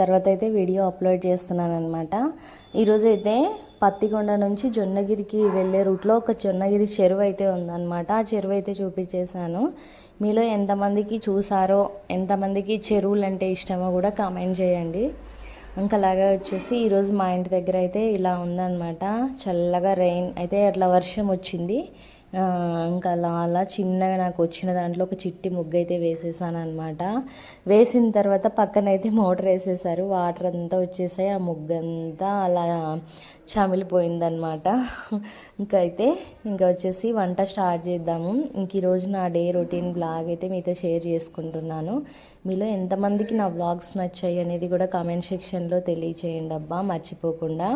తర్వాత అయితే video upload చేస్తున్నాను అనమాట ఈరోజు అయితే పత్తికొండ నుంచి జొన్నగిరికి వెళ్ళే రూట్లో ఒక జొన్నగిరి చెరువు అయితే ఉందన్నమాట. ఆ చెరువు అయితే చూపించేశాను. మీలో ఎంతమందికి చూసారో ఎంతమందికి చెరువులు అంటే ఇష్టమో కూడా కామెంట్ చేయండి. ఇంకా అలాగే వచ్చేసి ఈరోజు మా ఇంటి దగ్గర అయితే ఇలా ఉందన్నమాట. చల్లగా రెయిన్ అయితే అట్లా వర్షం వచ్చింది. ఇంకా అలా అలా చిన్నగా నాకు వచ్చిన దాంట్లో ఒక చిట్టి ముగ్గు అయితే వేసేసాను అనమాట వేసిన తర్వాత పక్కన అయితే మోటార్ వేసేసారు. వాటర్ అంతా వచ్చేసాయి. ఆ ముగ్గు అంతా అలా చమిలిపోయిందనమాట ఇంకా అయితే ఇంకా వచ్చేసి వంట స్టార్ట్ చేద్దాము. ఇంక ఈరోజు నా డే రొటీన్ బ్లాగ్ అయితే మీతో షేర్ చేసుకుంటున్నాను. మీలో ఎంతమందికి నా బ్లాగ్స్ నచ్చాయి అనేది కూడా కామెంట్ సెక్షన్లో తెలియచేయండి అబ్బా మర్చిపోకుండా.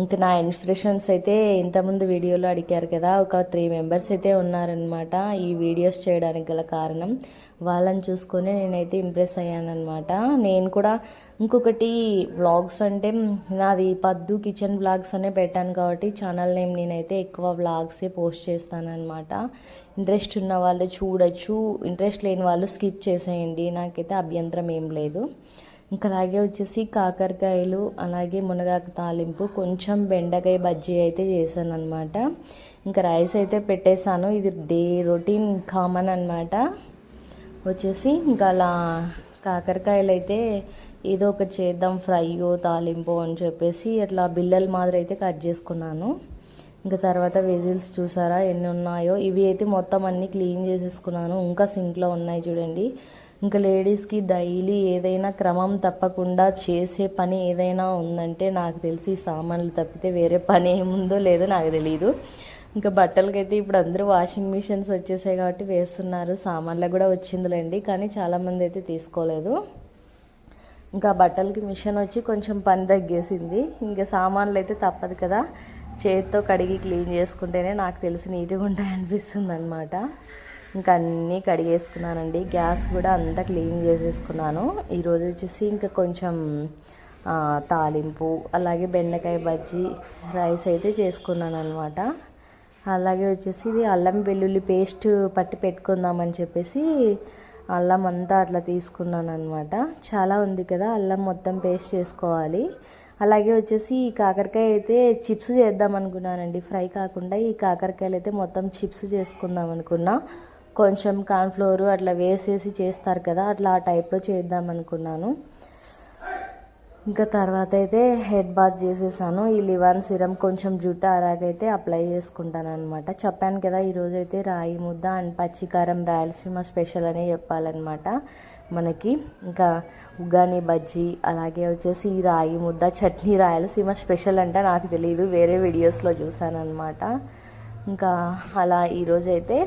ఇంకా నా ఇన్స్పిరేషన్స్ అయితే ఇంతకుముందు వీడియోలో అడిగారు కదా ఒక త్రీ మెంబర్స్ అయితే ఉన్నారనమాట ఈ వీడియోస్ చేయడానికి గల కారణం. వాళ్ళని చూసుకొని నేనైతే ఇంప్రెస్ అయ్యానమాట నేను కూడా ఇంకొకటి వ్లాగ్స్ అంటే నాది పద్దు కిచెన్ వ్లాగ్స్ అనే పెట్టాను కాబట్టి ఛానల్ నేమ్ నేనైతే ఎక్కువ వ్లాగ్సే పోస్ట్ చేస్తానన్నమాట. ఇంట్రెస్ట్ ఉన్న వాళ్ళు చూడొచ్చు ఇంట్రెస్ట్ లేని వాళ్ళు స్కిప్ చేసేయండి. నాకైతే అభ్యంతరం ఏం లేదు. ఇంకా అలాగే వచ్చేసి కాకరకాయలు అలాగే మునగాకు తాలింపు కొంచెం బెండకాయ బజ్జీ అయితే చేశాను అనమాట ఇంకా రైస్ అయితే పెట్టేశాను. ఇది డే రొటీన్ కామన్ అనమాట వచ్చేసి ఇంకా అలా కాకరకాయలు అయితే ఏదో ఒకటి చేద్దాం ఫ్రైయో తాలింపు అని చెప్పేసి అట్లా బిల్లల మాదిరి అయితే కట్ చేసుకున్నాను. ఇంకా తర్వాత వెజిల్స్ చూసారా ఎన్ని ఉన్నాయో? ఇవి అయితే మొత్తం అన్నీ క్లీన్ చేసేసుకున్నాను. ఇంకా సింక్లో ఉన్నాయి చూడండి. ఇంకా లేడీస్కి డైలీ ఏదైనా క్రమం తప్పకుండా చేసే పని ఏదైనా ఉందంటే నాకు తెలిసి సామాన్లు తప్పితే వేరే పని ఏముందో లేదో నాకు తెలియదు ఇంకా బట్టలకైతే ఇప్పుడు అందరూ వాషింగ్ మిషన్స్ వచ్చేసాయి కాబట్టి వేస్తున్నారు. సామాన్లకు కూడా వచ్చిందిలేండి కానీ చాలామంది అయితే తీసుకోలేదు. ఇంకా బట్టలకి మిషన్ వచ్చి కొంచెం పని తగ్గేసింది. ఇంకా సామాన్లు అయితే తప్పదు కదా. చేతితో కడిగి క్లీన్ చేసుకుంటేనే నాకు తెలిసి నీట్గా ఉంటాయి అనిపిస్తుంది అనమాట ఇంకా అన్నీ కడిగేసుకున్నానండి. గ్యాస్ కూడా అంతా క్లీన్ చేసేసుకున్నాను. ఈరోజు వచ్చేసి ఇంకా కొంచెం తాలింపు అలాగే బెండకాయ బజ్జీ రైస్ అయితే చేసుకున్నాను అనమాట అలాగే వచ్చేసి ఇది అల్లం వెల్లుల్లి పేస్ట్ పట్టి పెట్టుకుందామని చెప్పేసి అల్లం అంతా అట్లా తీసుకున్నాను అనమాట చాలా ఉంది కదా అల్లం మొత్తం పేస్ట్ చేసుకోవాలి. అలాగే వచ్చేసి ఈ కాకరకాయ అయితే చిప్స్ చేద్దాం అనుకున్నానండి. ఫ్రై కాకుండా ఈ కాకరకాయలు అయితే మొత్తం చిప్స్ చేసుకుందాం అనుకున్నా. కొంచెం కార్న్ఫ్లోర్ అట్లా వేసేసి చేస్తారు కదా అట్లా ఆ టైప్లో చేద్దాం అనుకున్నాను. ఇంకా తర్వాత అయితే హెడ్ బాత్ చేసేసాను. ఈ లివాన్ సిరం కొంచెం జుట్టు ఆరాకైతే అప్లై చేసుకుంటాను అనమాట చెప్పాను కదా ఈరోజు అయితే రాయి ముద్ద అండ్ పచ్చికారం రాయలసీమ స్పెషల్ అనే చెప్పాలన్నమాట మనకి. ఇంకా ఉగ్గాని బజ్జీ అలాగే వచ్చేసి ఈ రాయి ముద్ద చట్నీ రాయలసీమ స్పెషల్ అంటే నాకు తెలియదు వేరే వీడియోస్లో చూసాను అనమాట ఇంకా అలా ఈరోజైతే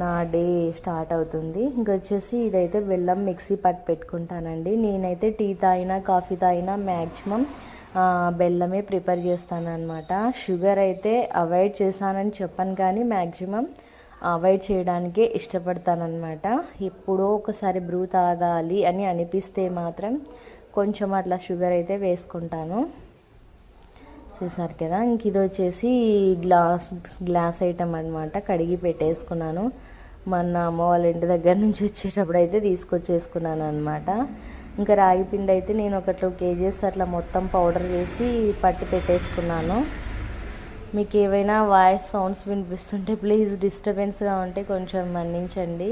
నా డే స్టార్ట్ అవుతుంది. ఇంకొచ్చేసి ఇదైతే బెల్లం మిక్సీ పట్టు పెట్టుకుంటానండి. నేనైతే టీ తాగినా కాఫీ తాగినా మ్యాక్సిమం బెల్లమే ప్రిపేర్ చేస్తాను అనమాట షుగర్ అయితే అవాయిడ్ చేశానని చెప్పను కానీ మ్యాక్సిమం అవాయిడ్ చేయడానికే ఇష్టపడతానమాట ఎప్పుడో ఒకసారి బ్రూ తాగాలి అని అనిపిస్తే మాత్రం కొంచెం అట్లా షుగర్ అయితే వేసుకుంటాను. చూసారు కదా ఇంక ఇది వచ్చేసి గ్లాస్ గ్లాస్ ఐటమ్ అనమాట కడిగి పెట్టేసుకున్నాను. మొన్న అమ్మ వాళ్ళ ఇంటి దగ్గర నుంచి వచ్చేటప్పుడు అయితే తీసుకొచ్చేసుకున్నాను అనమాట ఇంకా రాగి పిండి అయితే నేను ఒక టూ కేజీస్ అట్లా మొత్తం పౌడర్ చేసి పట్టి పెట్టేసుకున్నాను. మీకు ఏవైనా వాయిస్ సౌండ్స్ వినిపిస్తుంటే ప్లీజ్ డిస్టర్బెన్స్గా ఉంటే కొంచెం మన్నించండి.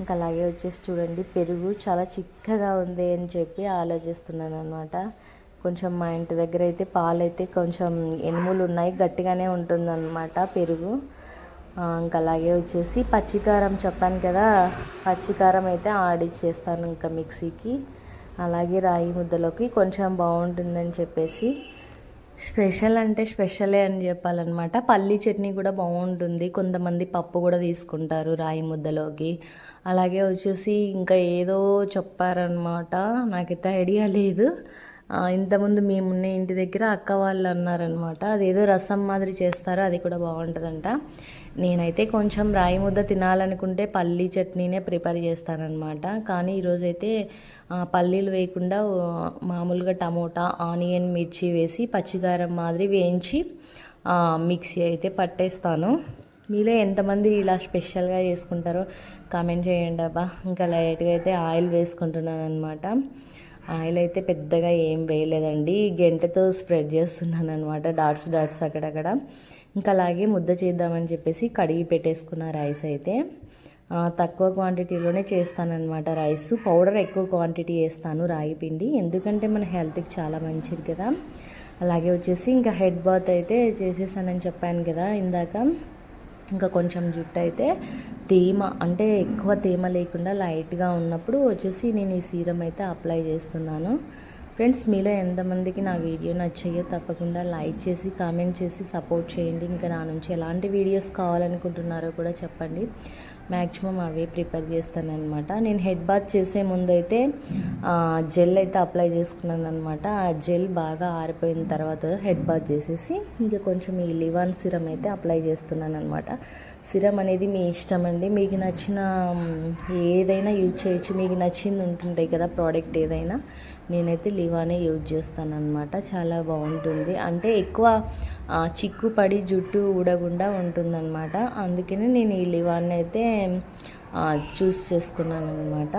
ఇంకా అలాగే వచ్చేసి చూడండి పెరుగు చాలా చిక్కగా ఉంది అని చెప్పి ఆలోచిస్తున్నాను అనమాట కొంచెం మా ఇంటి దగ్గర అయితే పాలు అయితే కొంచెం ఎనుములు ఉన్నాయి గట్టిగానే ఉంటుందన్నమాట పెరుగు. ఇంకా అలాగే వచ్చేసి పచ్చికారం చెప్పాను కదా పచ్చికారం అయితే ఆడిచ్చేస్తాను ఇంకా మిక్సీకి. అలాగే రాయి ముద్దలోకి కొంచెం బాగుంటుందని చెప్పేసి. స్పెషల్ అంటే స్పెషలే అని చెప్పాలన్నమాట. పల్లి చట్నీ కూడా బాగుంటుంది. కొంతమంది పప్పు కూడా తీసుకుంటారు రాయి ముద్దలోకి. అలాగే వచ్చేసి ఇంకా ఏదో చెప్పారనమాట నాకైతే ఐడియా లేదు. ఇంతకుముందు మేమున్న ఇంటి దగ్గర అక్క వాళ్ళు అన్నారనమాట అదేదో రసం మాదిరి చేస్తారో అది కూడా బాగుంటుందంట. నేనైతే కొంచెం రాయి ముద్ద తినాలనుకుంటే పల్లీ చట్నీనే ప్రిపేర్ చేస్తానన్నమాట. కానీ ఈరోజైతే పల్లీలు వేయకుండా మామూలుగా టమోటా ఆనియన్ మిర్చి వేసి పచ్చికారం మాదిరి వేయించి మిక్సీ అయితే పట్టేస్తాను. మీలో ఎంతమంది ఇలా స్పెషల్గా చేసుకుంటారో కామెంట్ చేయండి అబ్బా. ఇంకా లైట్గా అయితే ఆయిల్ వేసుకుంటున్నాను అనమాట ఆయిల్ అయితే పెద్దగా ఏం వేయలేదండి. గెంటతో స్ప్రెడ్ చేస్తున్నాను అనమాట డాట్స్ డాట్స్ అక్కడక్కడ. ఇంకా అలాగే ముద్ద చేద్దామని చెప్పేసి కడిగి పెట్టేసుకున్న రైస్ అయితే తక్కువ క్వాంటిటీలోనే చేస్తానన్నమాట రైస్. పౌడర్ ఎక్కువ క్వాంటిటీ వేస్తాను రాగి పిండి. ఎందుకంటే మన హెల్త్కి చాలా మంచిది కదా. అలాగే వచ్చేసి ఇంకా హెడ్ బాత్ అయితే చేసేసానని చెప్పాను కదా ఇందాక. ఇంకా కొంచెం జుట్టు అయితే తేమ అంటే ఎక్కువ తేమ లేకుండా లైట్గా ఉన్నప్పుడు వచ్చేసి నేను ఈ సీరం అయితే అప్లై చేస్తున్నాను. ఫ్రెండ్స్ మీలో ఎంతమందికి నా వీడియో నచ్చాయో తప్పకుండా లైక్ చేసి కామెంట్ చేసి సపోర్ట్ చేయండి. ఇంకా నా నుంచి ఎలాంటి వీడియోస్ కావాలనుకుంటున్నారో కూడా చెప్పండి. మ్యాక్సిమం అవే ప్రిపేర్ చేస్తాను అనమాట నేను హెడ్ బాత్ చేసే ముందు అయితే జెల్ అయితే అప్లై చేసుకున్నాను అనమాట ఆ జెల్ బాగా ఆరిపోయిన తర్వాత హెడ్ బాత్ చేసేసి ఇంకా కొంచెం ఈ లివాన్ సిరం అయితే అప్లై చేస్తున్నాను అనమాట సిరం అనేది మీ ఇష్టం అండి. మీకు నచ్చిన ఏదైనా యూజ్ చేయొచ్చు. మీకు నచ్చింది ఉంటుంటాయి కదా ప్రోడక్ట్ ఏదైనా. నేనైతే లివానే యూజ్ చేస్తాను అనమాట చాలా బాగుంటుంది. అంటే ఎక్కువ చిక్కుపడి చిక్కు పడి జుట్టు ఊడకుండా ఉంటుందన్నమాట. అందుకనే నేను ఈ లివాన్ని అయితే చూస్ చేసుకున్నాను అనమాట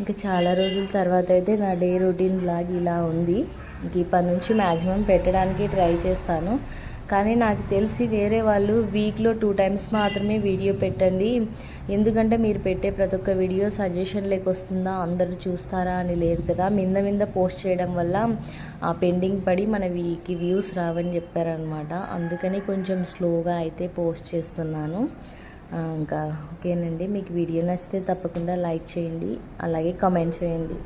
ఇంకా చాలా రోజుల తర్వాత అయితే నా డే రొటీన్ బ్లాగ్ ఇలా ఉంది. ఇంక ఇప్పటి నుంచి మ్యాక్సిమం పెట్టడానికి ట్రై చేస్తాను. కానీ నాకు తెలిసి వేరే వాళ్ళు వీక్లో టూ టైమ్స్ మాత్రమే వీడియో పెట్టండి. ఎందుకంటే మీరు పెట్టే ప్రతి ఒక్క వీడియో సజెషన్ లేక వస్తుందా అందరూ చూస్తారా అని లేదు కదా. మింద మింద పోస్ట్ చేయడం వల్ల ఆ పెండింగ్ పడి మన వీకి వ్యూస్ రావని చెప్పారనమాట అందుకని కొంచెం స్లోగా అయితే పోస్ట్ చేస్తున్నాను. ఇంకా ఓకేనండి. మీకు వీడియో నచ్చితే తప్పకుండా లైక్ చేయండి. అలాగే కామెంట్ చేయండి.